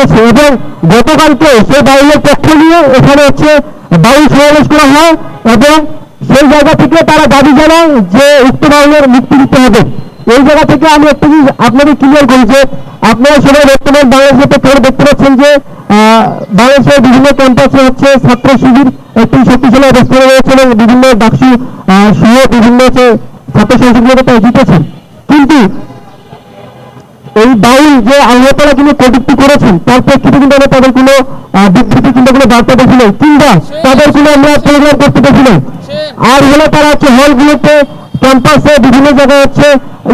দিয়েছে এবং গতকালকে সেই বাউলের পক্ষ নিয়ে এখানে হচ্ছে বাউল সমাবেশ করা হয় এবং সেই জায়গা থেকে তারা দাবি জানায় যে উক্ত বাউলের মুক্তি দিতে হবে। এই জায়গা থেকে আমি একটা জিনিস আপনাদের ক্লিয়ার করি যে আপনারা সবাই বর্তমান বাংলাদেশের পেপারে দেখতে পাচ্ছেন যে বাংলাদেশের বিভিন্ন ক্যাম্পাসে হচ্ছে ছাত্র শিবির একটি শক্তিশালী অবস্থানে রয়েছে এবং বিভিন্ন ডাকসু সহ বিভিন্ন ছাত্র সংসদগুলোকে জিতেছেন। কিন্তু এই বাউল যে আল্লাহ তালা কিন্তু কটুক্তি করেছেন, তার প্রেক্ষিতে কিন্তু আমরা তাদের কোনো বিবৃতি কিংবা কোনো বার্তা দেখি নাই। কিংবা তাদের কোনো আমরা প্রোগ্রাম করতে দেখি নাই। আর হলো তারা হচ্ছে হলগুলোতে ক্যাম্পাসে বিভিন্ন জায়গায় হচ্ছে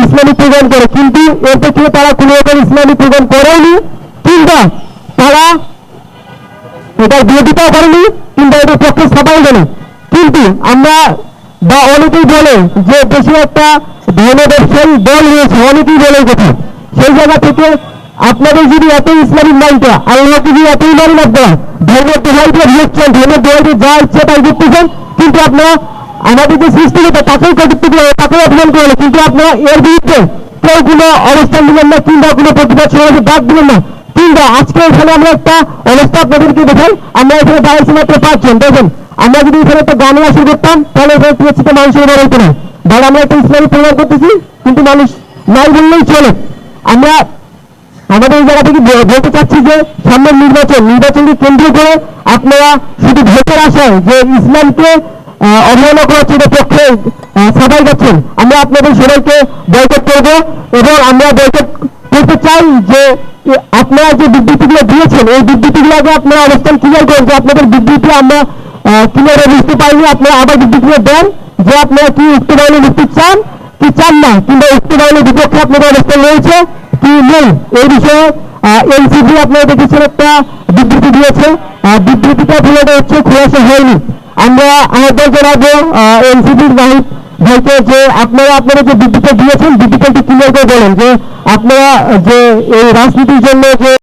ইসলামিক প্রোগ্রাম করে। কিন্তু এর প্রেক্ষিতে তারা কোনো রকম ইসলামিক প্রোগ্রাম করেনি, কিংবা তারা এটার বিরোধিতাও করেনি, কিংবা এটার পক্ষে সবাই জানে। কিন্তু আমরা বা অনেকেই বলে যে দেশে একটা ধর্ম দল রয়েছে, অনেকেই বলে কথা। সেই জায়গা থেকে আপনাদের যদি এত ইসলামিক মাইন্ডটা, আল্লাহকে যদি এতই মানেন আপনারা, ধর্মের দোহাই দিয়ে দিচ্ছেন ধর্মের দোহাই দিয়ে যা ইচ্ছে তাই করতেছেন, কিন্তু আপনারা আমাদের যে সৃষ্টিকর্তা তাকেই কটুক্তি করে তাকেই অপমান করে কিন্তু আপনারা এর বিরুদ্ধে কেউ কোনো অবস্থান দিলেন না, কিংবা কোনো প্রতিবাদ সমাজে ডাক দিলেন না। কিংবা আজকে এখানে আমরা একটা অবস্থা আপনাদেরকে দেখাই, আমরা এখানে দাঁড়িয়েছি মাত্র পাঁচজন, দেখেন, আমরা যদি এখানে একটা গানে আসর করতাম, তাহলে এখানে টিএসসিতে মানুষের বড় হতো না। ধর আমরা একটা ইসলামী প্রচার করতেছি, কিন্তু মানুষ নাই বললেই চলে। আমরা আমাদের এই জায়গা থেকে বলতে চাচ্ছি যে সামনের নির্বাচন, নির্বাচনকে কেন্দ্র করে আপনারা শুধু ভোটের আশায় যে ইসলামকে অবহেলা করার সেটা পক্ষে সবাই যাচ্ছেন, আমরা আপনাদের সবাইকে বয়কট করব এবং আমরা বয়কট করতে চাই যে আপনারা যে বিবৃতিগুলো দিয়েছেন, এই বিবৃতিগুলো আগে আপনারা অবস্থান ক্লিয়ার করেন যে আপনাদের বিবৃতি আমরা ক্লিয়ারে বুঝতে পারিনি, আপনারা আবার বিবৃতিগুলো দেন যে আপনারা কি উক্ত বাহিনী মুক্তি চান। কি চান না কিংবা বাহিনীর বিপক্ষে আপনাদের অবস্থান রয়েছে। কি নেই? এই বিষয়ে এনসিপি আপনারা দেখেছেন একটা বিবৃতি দিয়েছে। বিবৃতিটা ভুলে হচ্ছে, খোলাসা হয়নি। আমরা আহ্বান জানাব এনসিপির নাহিদ ভাইকে যে আপনারা আপনারা যে বিবৃতি দিয়েছেন, বিবৃতিটি ক্লিয়ার করে বলেন যে আপনারা যে এই রাজনীতির জন্য যে